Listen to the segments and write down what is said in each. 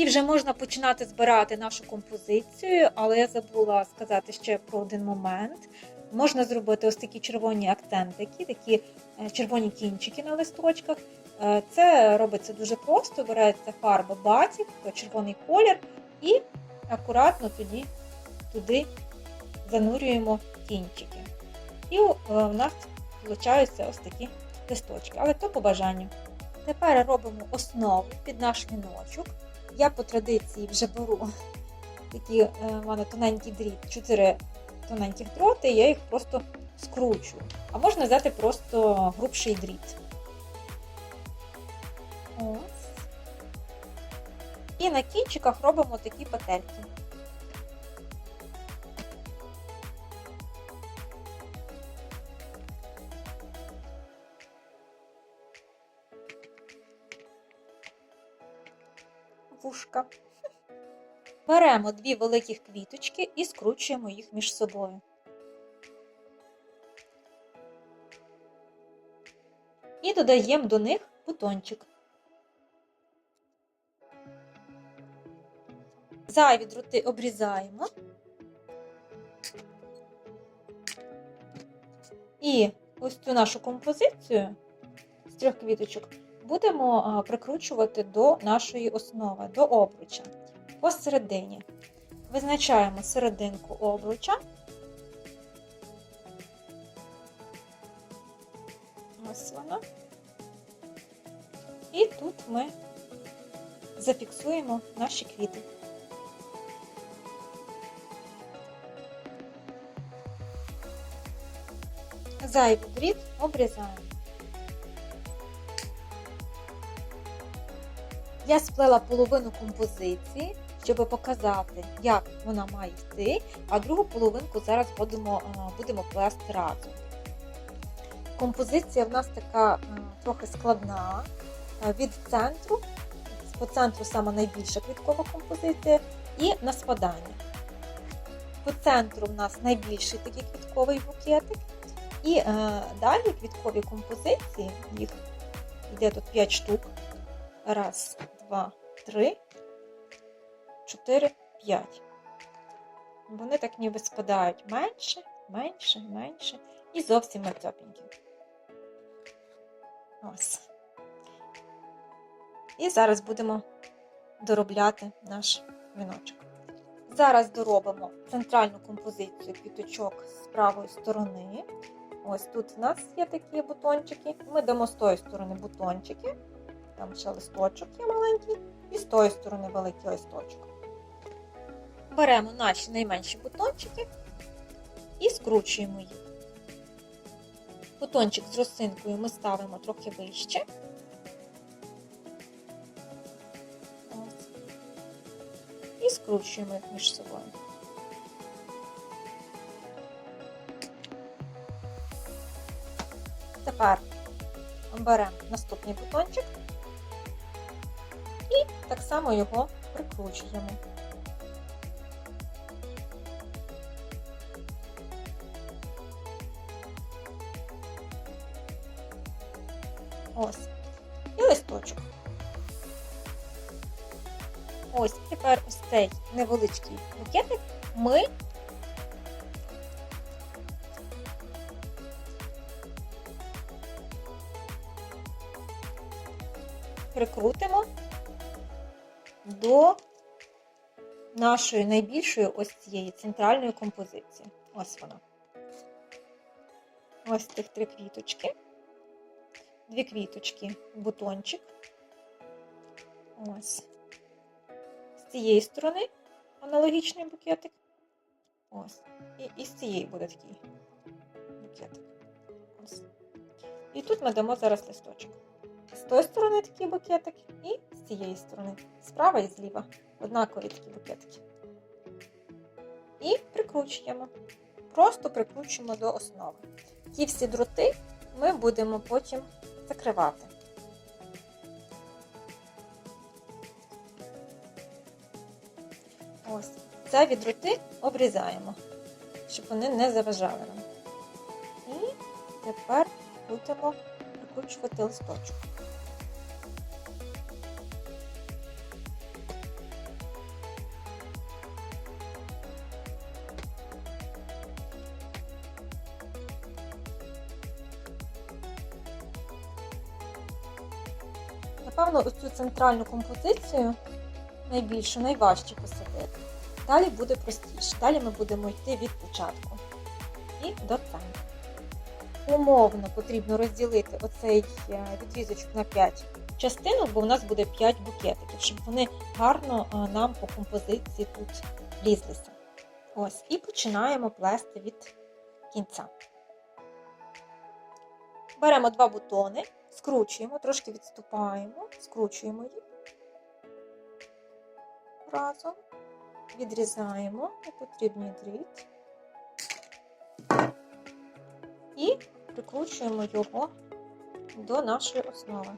І вже можна починати збирати нашу композицію, але я забула сказати ще про один момент. Можна зробити ось такі червоні акцентики, такі е, червоні кінчики на листочках. Е, Це робиться дуже просто. Береться фарба батік, червоний колір, і акуратно тоді туди занурюємо кінчики. І е, у нас виходять ось такі листочки, але то по бажанню. Тепер робимо основу під наш віночок. Я по традиції вже беру такі е, в мене тоненький дріт, 4 тоненьких дроти, я їх просто скручую. А можна взяти просто грубший дріт. Ось. І на кінчиках робимо такі петельки. Вушка. Беремо дві великих квіточки і скручуємо їх між собою. І додаємо до них бутончик. Зайві дроти обрізаємо. І ось цю нашу композицію з трьох квіточок будемо прикручувати до нашої основи, до обруча. Посередині. Визначаємо серединку обруча. Ось вона. І тут ми зафіксуємо наші квіти. Зайвий дріт обрізаємо. Я сплела половину композиції, щоб показати, як вона має йти, а другу половинку зараз будемо, е, будемо плести разом. Композиція в нас така е, трохи складна. Е, Від центру, по центру саме найбільша квіткова композиція, і на спадання. По центру в нас найбільший такий квітковий букетик. І е, далі квіткові композиції, їх йде тут 5 штук. Раз, два, три, чотири, п'ять. Вони так ніби спадають менше, менше, менше і зовсім матьопенькі. Ось. І зараз будемо доробляти наш віночок. Зараз доробимо центральну композицію квіточок з правої сторони. Ось тут в нас є такі бутончики. Ми дамо з тої сторони бутончики. Там ще листочок є маленький, і з тої сторони великий листочок. Беремо наші найменші бутончики і скручуємо їх. Бутончик з росинкою ми ставимо трохи вище. Ось. І скручуємо їх між собою. Тепер беремо наступний бутончик так само його прикручуємо. Ось. І листочок. Ось, тепер ось цей невеличкий букетик ми прикрутимо до нашої найбільшої ось цієї центральної композиції. Ось вона. Ось цих три квіточки. Дві квіточки, бутончик. Ось. З цієї сторони аналогічний букетик. Ось. І, і з цієї буде такий букетик. Ось. І тут ми дамо зараз листочок. З тої сторони такий букетик, і з цієї сторони, справа і зліва. Однакові такі букетики. І прикручуємо. Просто прикручуємо до основи. Ті всі дроти ми будемо потім закривати. Ось. Зайві дроти обрізаємо, щоб вони не заважали нам. І тепер будемо прикручувати листочок. Центральну композицію найбільшу, найважче посадити. Далі буде простіше. Далі ми будемо йти від початку і до центру. Умовно потрібно розділити оцей е, відрізочок на 5 частинок, бо в нас буде 5 букетиків, щоб вони гарно е, нам по композиції тут влізлися. Ось, і починаємо плести від кінця. Беремо два бутони, скручуємо, трошки відступаємо, скручуємо їх разом, відрізаємо непотрібний дріт і прикручуємо його до нашої основи.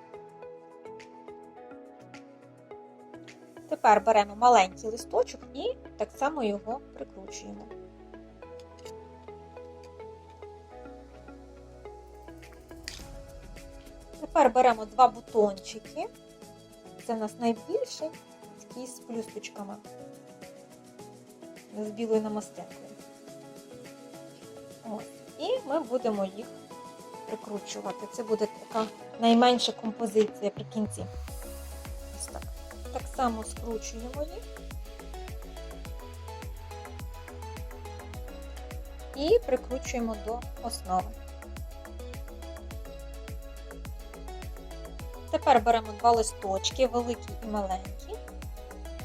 Тепер беремо маленький листочок і так само його прикручуємо. Тепер беремо два бутончики. Це в нас найбільший, такий з плюсточками, з білою намастинкою. І ми будемо їх прикручувати. Це буде така найменша композиція при кінці. Ось так. Так само скручуємо їх. І прикручуємо до основи. Тепер беремо два листочки, великий і маленький.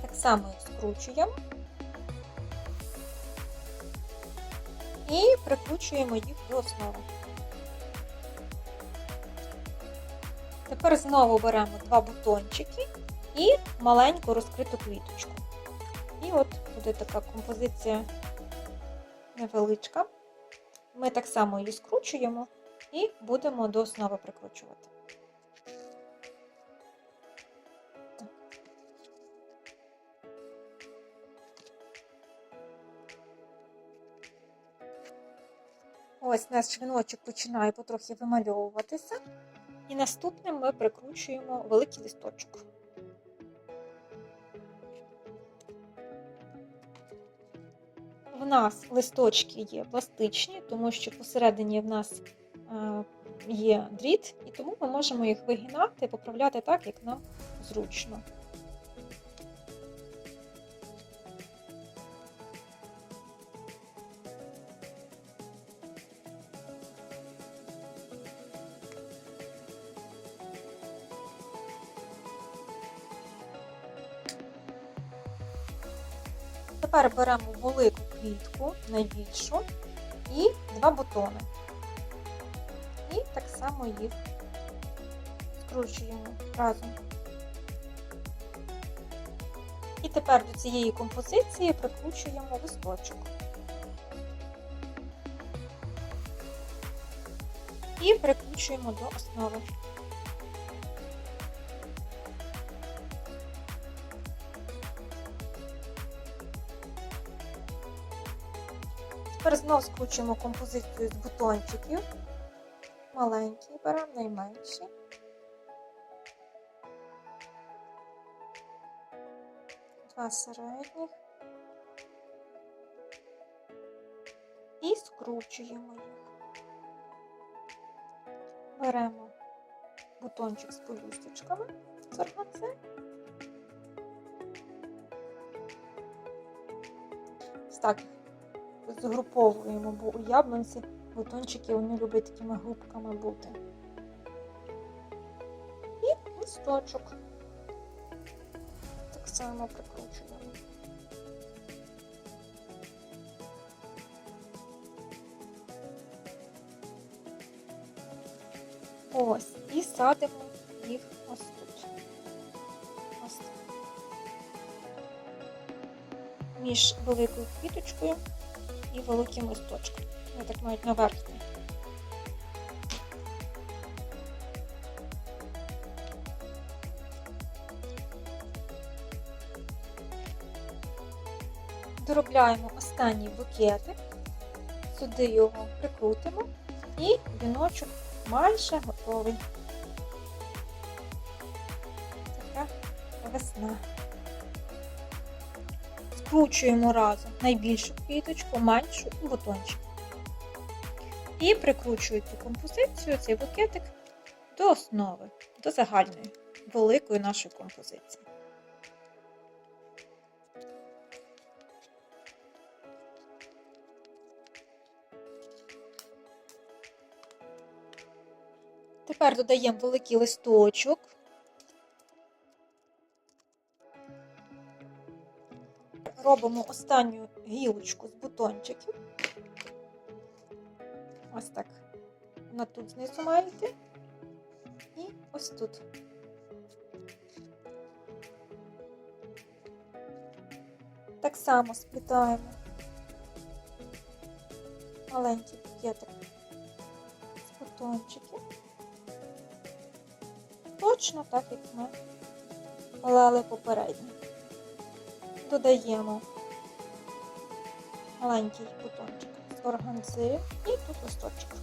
Так само їх скручуємо. І прикручуємо їх до основи. Тепер знову беремо два бутончики і маленьку розкриту квіточку. І от буде така композиція невеличка. Ми так само її скручуємо і будемо до основи прикручувати. Ось наш віночок починає потрохи вимальовуватися. І наступним ми прикручуємо великий листочок. В нас листочки є пластичні, тому що посередині в нас е, є дріт, і тому ми можемо їх вигинати, поправляти так, як нам зручно. Тепер беремо велику квітку, найбільшу, і два бутони. І так само їх скручуємо разом. І тепер до цієї композиції прикручуємо листочок. І прикручуємо до основи. Знову скручуємо композицію з бутончиків. Маленький беремо, найменший. Два середніх. І скручуємо їх. Беремо бутончик з полюсточками з органцем. Ось Так згруповуємо, бо у яблунці бутончики вони люблять такими групками бути. І листочок. Так само прикручуємо. Ось, і садимо їх ось тут. Ось. Між великою квіточкою і великим листочком. Вони так мають на верхній. Доробляємо останній букетик, сюди його прикрутимо і віночок майже готовий. Така весна скручуємо разом найбільшу квіточку, меншу і бутончик. І прикручую цю композицію, цей букетик до основи, до загальної. великої нашої композиції. Тепер додаємо великий листочок. Робимо останню гілочку з бутончиків. Ось так. Вона тут знизу має. І ось тут. Так само сплітаємо маленький букетик з бутончиків. Точно так, як ми клали попередньо. Додаємо маленький бутончик з органзи і тут листочок.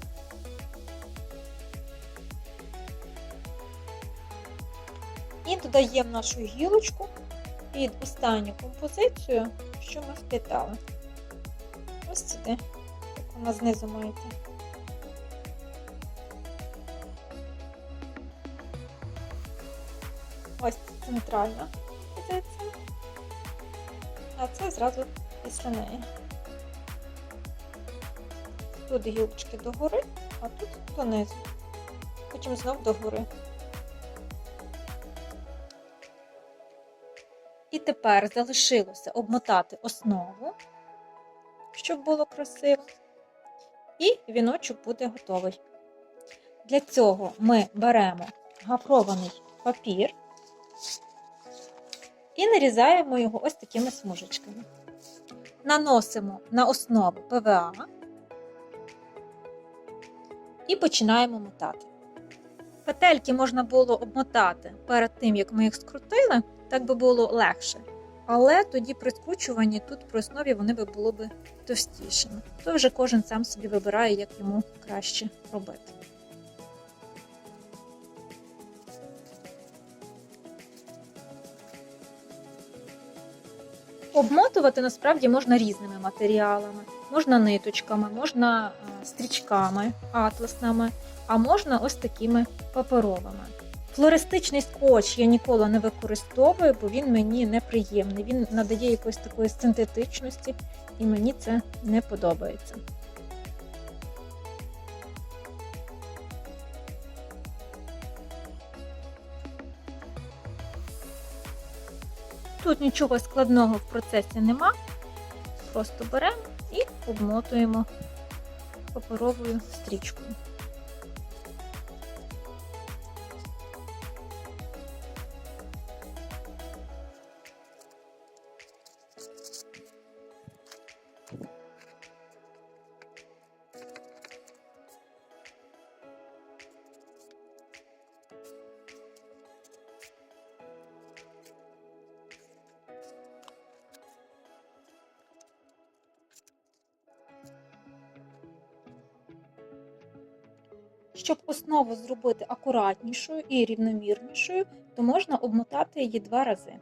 І додаємо нашу гілочку під останню композицію, що ми вплітали. Ось сюди, як вона знизу має. Ось центральна це зразу після неї. Тут гілочки догори, а тут донизу. Потім знов догори. І тепер залишилося обмотати основу, щоб було красиво. І віночок буде готовий. Для цього ми беремо гафрований папір і нарізаємо його ось такими смужечками. Наносимо на основу ПВА і починаємо мотати. Петельки можна було обмотати перед тим, як ми їх скрутили, так би було легше. Але тоді при скручуванні тут при основі вони би були б товстішими. То вже кожен сам собі вибирає, як йому краще робити. Обмотувати насправді можна різними матеріалами. Можна ниточками, можна е, стрічками атласними, а можна ось такими паперовими. Флористичний скотч я ніколи не використовую, бо він мені неприємний. Він надає якоїсь такої синтетичності, і мені це не подобається. Тут нічого складного в процесі нема. Просто беремо і обмотуємо паперовою стрічкою. Щоб основу зробити акуратнішою і рівномірнішою, то можна обмотати її два рази.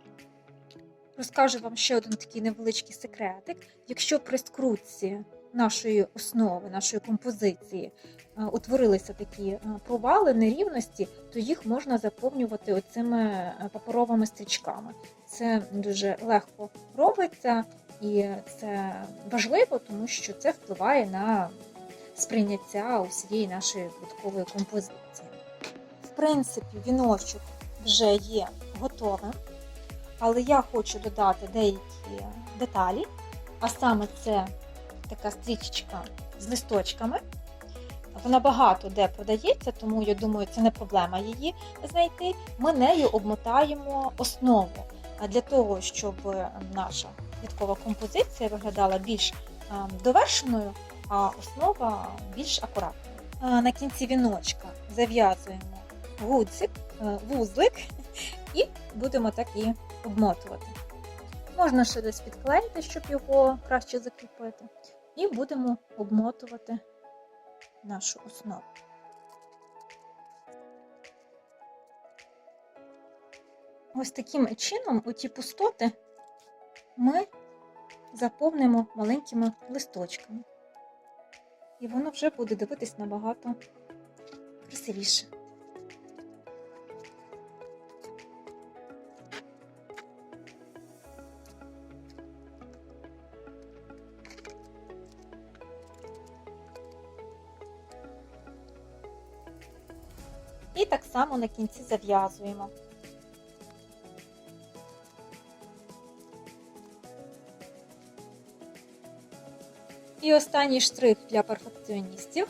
Розкажу вам ще один такий невеличкий секретик. Якщо при скрутці нашої основи, нашої композиції е, утворилися такі е, провали, нерівності, то їх можна заповнювати оцими е, паперовими стрічками. Це дуже легко робиться і це важливо, тому що це впливає на сприйняття усієї нашої квіткової композиції. В принципі, віночок вже є готовим, але я хочу додати деякі деталі, а саме це така стрічечка з листочками. Вона багато де продається, тому я думаю, це не проблема її знайти. Ми нею обмотаємо основу для того, щоб наша квіткова композиція виглядала більш ем, довершеною, а основа більш акуратною. А На кінці віночка зав'язуємо гудзик, е, вузлик і будемо так і обмотувати. Можна ще десь підклеїти, щоб його краще закріпити. І будемо обмотувати нашу основу. Ось таким чином оті пустоти ми заповнимо маленькими листочками і воно вже буде дивитись набагато красивіше. І так само на кінці зав'язуємо. І останній штрих для перфекціоністів.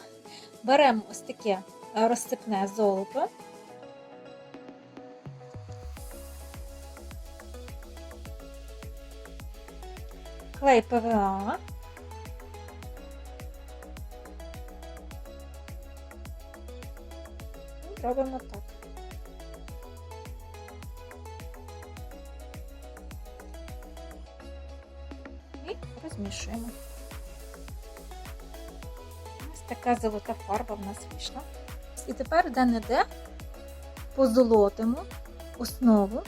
Беремо ось таке е, розсипне золото. Клей ПВА. Робимо так. І розмішуємо. Така золота фарба в нас вийшла. І тепер де-не-де позолотимо основу,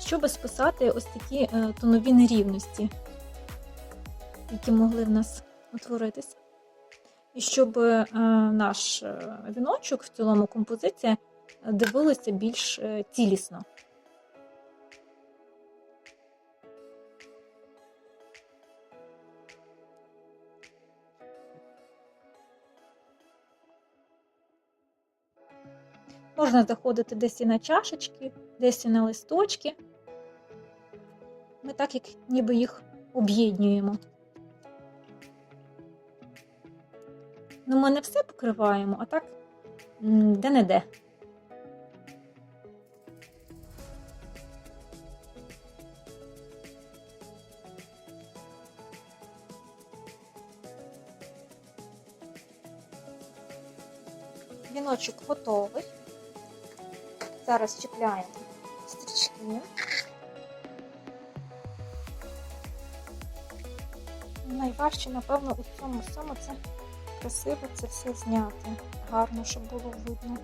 щоб списати ось такі е, тонові нерівності, які могли в нас утворитися. І щоб е, наш е, віночок в цілому композиція дивилася більш цілісно. Можна заходити десь і на чашечки, десь і на листочки. Ми так як ніби їх об'єднуємо. Ну, ми не все покриваємо, а так де-не-де. Віночок готовий. Зараз чіпляємо стрічки. Найважче, напевно, у цьому всьому це красиво це все зняти. Гарно, щоб було видно.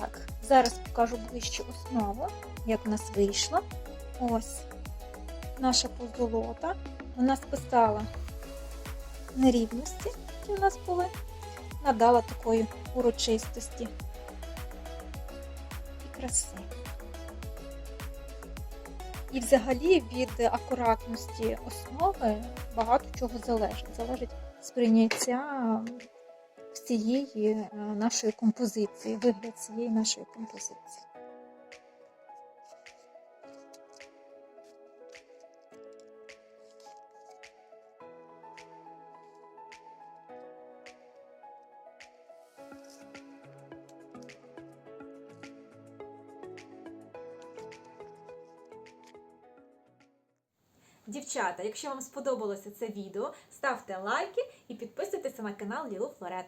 Так, зараз покажу ближче основу, як в нас вийшло. Ось наша позолота. Вона списала нерівності, які у нас були, надала такої урочистості і краси. І взагалі від акуратності основи багато чого залежить. Залежить сприйняття всієї е, нашої композиції, вигляд цієї нашої композиції. Дівчата, якщо вам сподобалося це відео, ставте лайки і підписуйтесь на канал Лілу Флорет.